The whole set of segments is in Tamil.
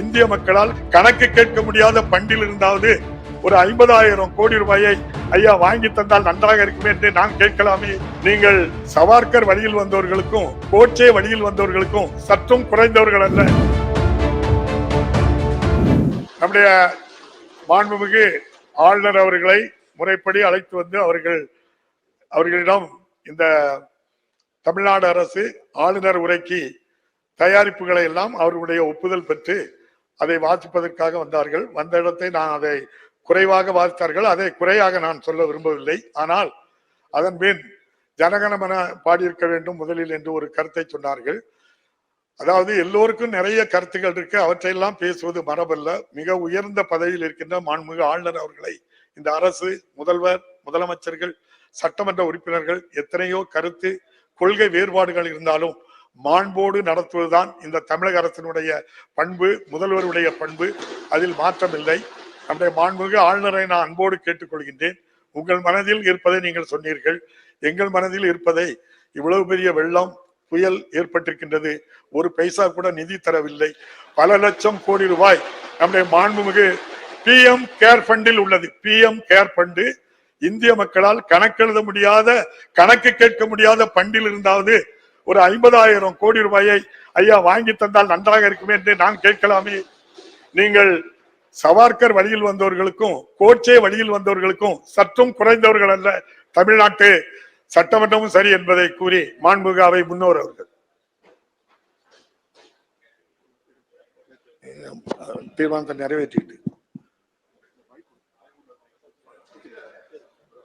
இந்திய மக்களால் கணக்கு கேட்க முடியாத பண்டில் இருந்தாவது ஒரு ஐம்பதாயிரம் கோடி ரூபாயை ஐயா வாங்கி தந்தால் நன்றாக இருக்குமே என்று நான் கேட்கலாமே. நீங்கள் சவார்கர் வழியில் வந்தவர்களுக்கும் கோட்சே வழியில் வந்தவர்களுக்கும் சற்றும் குறைந்தவர்கள் அல்ல. நம்முடைய மாண்புமிகு ஆளுநர் அவர்களை முறைப்படி அழைத்து வந்து அவர்கள் அவர்களிடம் இந்த தமிழ்நாடு அரசு ஆளுநர் உரைக்கு தயாரிப்புகளை எல்லாம் அவர்களுடைய ஒப்புதல் பெற்று அதை வாசிப்பதற்காக வந்தார்கள். வந்த இடத்தை நான் அதை குறைவாக வாசித்தார்கள். அதை குறையாக நான் சொல்ல விரும்பவில்லை. ஆனால் அதன் பின் ஜனகணமன பாடியிருக்க வேண்டும் முதலில் என்று ஒரு கருத்தை சொன்னார்கள். அதாவது எல்லோருக்கும் நிறைய கருத்துக்கள் இருக்கு. அவற்றையெல்லாம் பேசுவது மரபல்ல. மிக உயர்ந்த பதவியில் இருக்கின்ற மாண்புமிகு ஆளுநர் அவர்களை இந்த அரசு முதல்வர் முதலமைச்சர்கள் சட்டமன்ற உறுப்பினர்கள் எத்தனையோ கருத்து கொள்கை வேறுபாடுகள் இருந்தாலும் மாண்போடு நடத்துவதுதான் இந்த தமிழக அரசினுடைய பண்பு முதல்வருடைய பண்பு. அதில் மாற்றமில்லை. நம்முடைய மாண்புமிகு ஆளுநரை நான் அன்போடு கேட்டுக்கொள்கின்றேன். உங்கள் மனதில் இருப்பதை நீங்கள் சொன்னீர்கள். எங்கள் மனதில் இருப்பதை இவ்வளவு பெரிய வெள்ளம் புயல் ஏற்பட்டிருக்கின்றது. ஒரு பைசா கூட நிதி தரவில்லை. பல லட்சம் கோடி ரூபாய் நம்முடைய மாண்புமிகு பிஎம் கேர் ஃபண்டில் உள்ளது. PM care fund. இந்திய மக்களால் கணக்கெழுத முடியாத கணக்கு கேட்க முடியாத பண்டில் இருந்தாவது ஒரு ஐம்பதாயிரம் கோடி ரூபாயை ஐயா வாங்கி தந்தால் நன்றாக இருக்குமே என்று நான் கேட்கலாமே. நீங்கள் சவார்கர் வழியில் வந்தவர்களுக்கும் கோட்சே வழியில் வந்தவர்களுக்கும் சற்றும் குறைந்தவர்கள் அல்ல தமிழ்நாட்டு சட்டமன்றமும் சரி என்பதை கூறி மாண்புமிகு அவை முன்னோர் அவர்கள். தீர்மானத்தை நிறைவேற்றிட்டு.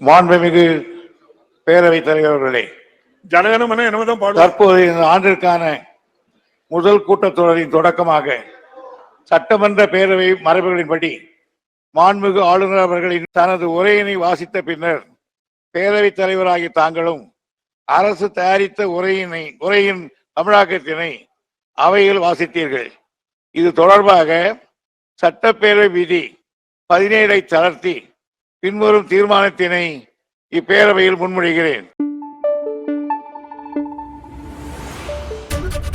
மாண்புமிகு பேரவைத் தலைவர் அவர்களே ஜனகணமன என்னதான் தற்போது இந்த ஆண்டிற்கான முதல் கூட்டத்தொடரின் தொடக்கமாக சட்டமன்ற பேரவை மரபுகளின்படி மாண்புமிகு ஆளுநர் அவர்களின் தனது உரையினை வாசித்த பின்னர் பேரவைத் தலைவராகிய தாங்களும் அரசு தயாரித்த உரையினை உரையின் தமிழாக்கத்தினை அவையில் வாசித்தீர்கள். இது தொடர்பாக சட்டப்பேரவை விதி பதினேழை தளர்த்தி பின்வரும் தீர்மானத்தினை இப்பேரவையில் முன்மொழிகிறேன்.